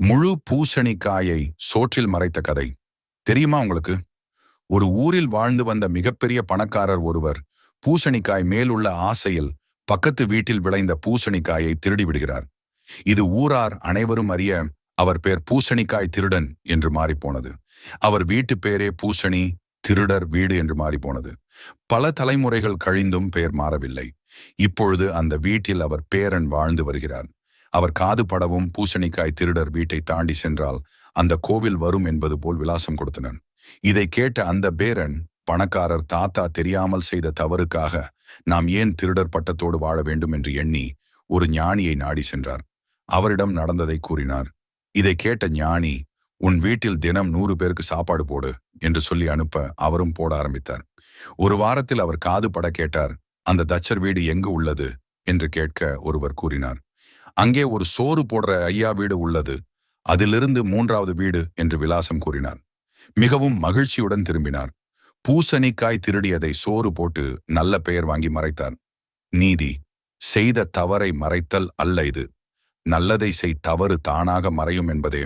முழு பூசணிக்காயை சோற்றில் மறைத்த கதை. தெரியுமா உங்களுக்கு? ஒரு ஊரில் வாழ்ந்து வந்த மிகப்பெரிய பணக்காரர் ஒருவர் பூசணிக்காய் மேலுள்ள ஆசையில் பக்கத்து வீட்டில் விளைந்த பூசணிக்காயை திருடி விடுகிறார். இது ஊரார் அனைவரும் அறிய அவர் பேர் பூசணிக்காய் திருடன் என்று மாறிப்போனது. அவர் வீட்டு பேரே பூசணி திருடர் வீடு என்று மாறிப்போனது. பல தலைமுறைகள் கழிந்தும் பெயர் மாறவில்லை. இப்பொழுது அந்த வீட்டில் அவர் பேரன் வாழ்ந்து வருகிறார். அவர் காது படவும் பூசணிக்காய் திருடர் வீட்டை தாண்டி சென்றால் அந்த கோவில் வரும் என்பது போல் விலாசம் கொடுத்தனர். இதை கேட்ட அந்த பேரன் பணக்காரர் தாத்தா தெரியாமல் செய்த தவறுக்காக நாம் ஏன் திருடர் பட்டத்தோடு வாழ வேண்டும்? என்று எண்ணி ஒரு ஞானியை நாடி சென்றார். அவரிடம் நடந்ததை கூறினார் இதை கேட்ட ஞானி உன் வீட்டில் தினம் நூறு பேருக்கு சாப்பாடு போடு என்று சொல்லி அனுப்ப அவரும் போட ஆரம்பித்தார். ஒரு வாரத்தில் அவர் காது பட கேட்டார் அந்த தச்சர் வீடு எங்கு உள்ளது? என்று கேட்க ஒருவர் கூறினார். அங்கே ஒரு சோறு போடுற ஐயா வீடு உள்ளது. அதிலிருந்து மூன்றாவது வீடு என்று விலாசம் கூறினார் மிகவும் மகிழ்ச்சியுடன் திரும்பினார். பூசணிக்காய் திருடியதை சோறு போட்டு நல்ல பெயர் வாங்கி மறைத்தார் நீதி செய்த தவறை மறைத்தல் அல்ல இது. நல்லதை செய் தவறு தானாக மறையும் என்பதே.